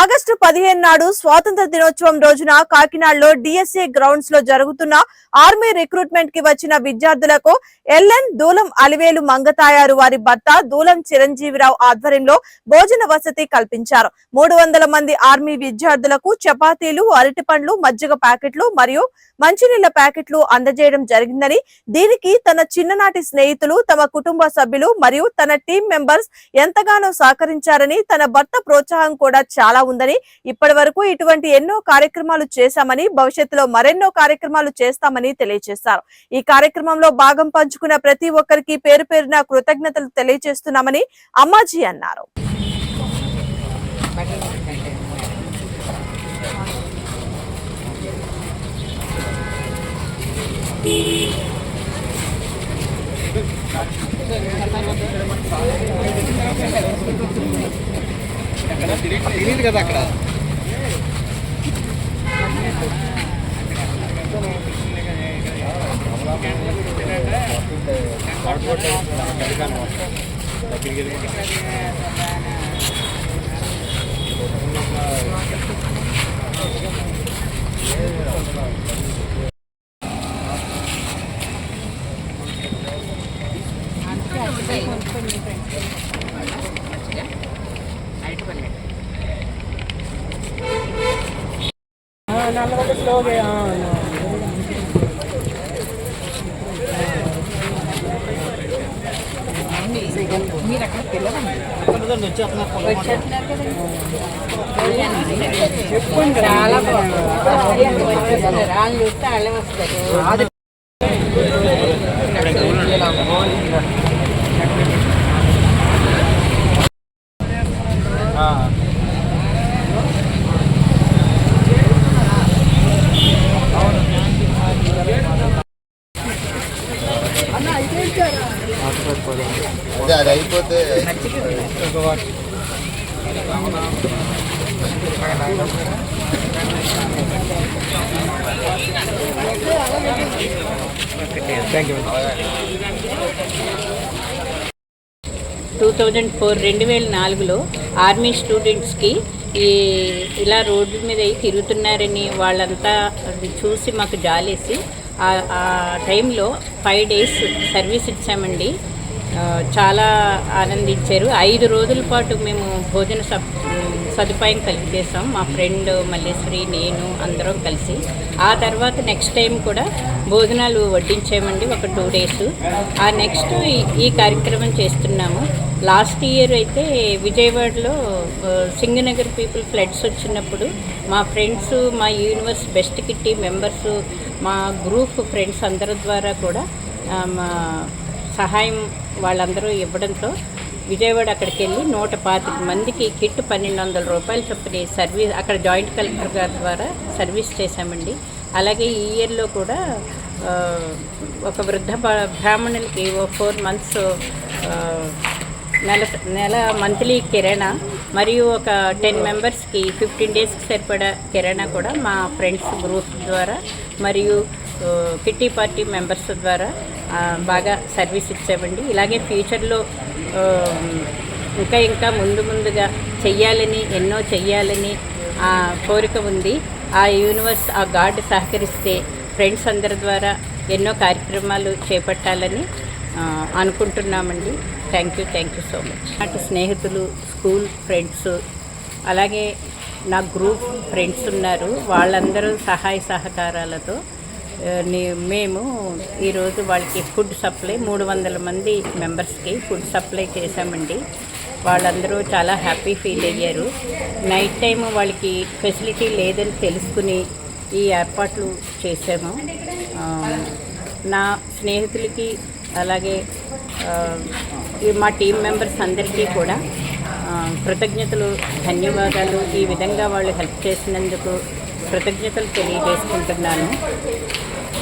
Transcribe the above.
August పదిహేను నాడు స్వాతంత్ర దినోత్సవం రోజున కాకినాడలో డిఎస్ఏ గ్రౌండ్స్లో జరుగుతున్న ఆర్మీ రిక్రూట్మెంట్కి వచ్చిన విద్యార్థులకు ఎల్ఎన్ దూలం అలివేలు మంగతాయారు వారి భర్త దూలం చిరంజీవిరావు ఆధ్వర్యంలో భోజన వసతి కల్పించారు. మూడు వందల మంది ఆర్మీ విద్యార్థులకు చపాతీలు అరటి పండ్లు మజ్జిగ ప్యాకెట్లు మరియు మంచినీళ్ళ ప్యాకెట్లు అందజేయడం జరిగిందని దీనికి తన చిన్ననాటి స్నేహితులు తమ కుటుంబ సభ్యులు మరియు తన టీం మెంబర్స్ ఎంతగానో సహకరించారని తన భర్త ప్రోత్సాహం కూడా చాలా ఉందని ఇప్పటి వరకు ఇటువంటి ఎన్నో కార్యక్రమాలు చేశామని భవిష్యత్తులో మరెన్నో కార్యక్రమాలు చేస్తామని తెలియజేశారు. ఈ కార్యక్రమంలో భాగం పంచుకున్న ప్రతి ఒక్కరికి పేరు పేరున కృతజ్ఞతలు తెలియజేస్తున్నామని అమ్మాజీ అన్నారు. తెలియదు కదా అక్కడ? చాలా బాగుంది వాళ్ళు చూస్తే వాళ్ళే వస్తారు టూ థౌజండ్ ఫోర్ రెండు వేల నాలుగులో ఆర్మీ స్టూడెంట్స్కి ఈ ఇలా రోడ్ల మీద తిరుగుతున్నారని వాళ్ళంతా చూసి మాకు జాలేసి ఆ- టైంలో ఫైవ్ డేస్ సర్వీస్ ఇచ్చామండి. చాలా ఆనందించారు. ఐదు రోజుల పాటు మేము భోజన సప్ సదుపాయం కలిగజేసాం మా ఫ్రెండ్ మల్లేశ్వరి నేను అందరం కలిసి. ఆ తర్వాత నెక్స్ట్ టైం కూడా భోజనాలు వడ్డించామండి ఒక టూ డేస్. ఆ నెక్స్ట్ ఈ- కార్యక్రమం చేస్తున్నాము. లాస్ట్ ఇయర్ అయితే విజయవాడలో సింగనగర్ పీపుల్ ఫ్లడ్స్ వచ్చినప్పుడు మా ఫ్రెండ్స్ మా యూనివర్స్ బెస్ట్ కిట్టి మెంబర్స్ మా గ్రూప్ ఫ్రెండ్స్ అందరి ద్వారా కూడా మా సహాయం వాళ్ళందరూ ఇవ్వడంతో విజయవాడ అక్కడికి వెళ్ళి నూట పాతిక మందికి కిట్ పన్నెండు వందల రూపాయలు చొప్పున సర్వీస్ అక్కడ జాయింట్ కలెక్టర్ గారి ద్వారా సర్వీస్ చేశామండి. అలాగే ఈ ఇయర్లో కూడా ఒక వృద్ధ బ- బ్రాహ్మణులకి ఓ ఫోర్ మంత్స్ నెల నెల మంత్లీ కిరాణా మరియు ఒక టెన్ మెంబర్స్కి ఫిఫ్టీన్ డేస్కి సరిపడా కిరాణా కూడా మా ఫ్రెండ్స్ గ్రూప్ ద్వారా మరియు కిట్టి పార్టీ మెంబర్స్ ద్వారా బాగా సర్వీస్ ఇచ్చామండి. ఇలాగే ఫ్యూచర్లో ఇంకా ఇంకా ముందు ముందుగా చెయ్యాలని ఎన్నో చెయ్యాలని ఆ కోరిక ఉంది. ఆ యూనివర్స్ ఆ గాడ్ సహకరిస్తే ఫ్రెండ్స్ అందరి ద్వారా ఎన్నో కార్యక్రమాలు చేపట్టాలని అనుకుంటున్నామండి. Thank you thank you so much. అటు స్నేహితులు స్కూల్ ఫ్రెండ్స్ అలాగే నా గ్రూప్ ఫ్రెండ్స్ ఉన్నారు. వాళ్ళందరూ సహాయ సహకారాలతో మేము ఈరోజు వాళ్ళకి ఫుడ్ సప్లై మూడు వందల మంది మెంబర్స్కి ఫుడ్ సప్లై చేశామండి. వాళ్ళందరూ చాలా హ్యాపీ ఫీల్ అయ్యారు. నైట్ టైం వాళ్ళకి ఫెసిలిటీ లేదని తెలుసుకుని ఈ ఏర్పాట్లు చేశాము. నా స్నేహితులకి అలాగే ఈ మా టీం మెంబర్స్ అందరికీ కూడా కృతజ్ఞతలు ధన్యవాదాలు. ఈ విధంగా వాళ్ళు హెల్ప్ చేసినందుకు కృతజ్ఞతలు తెలియజేసుకుంటున్నాను.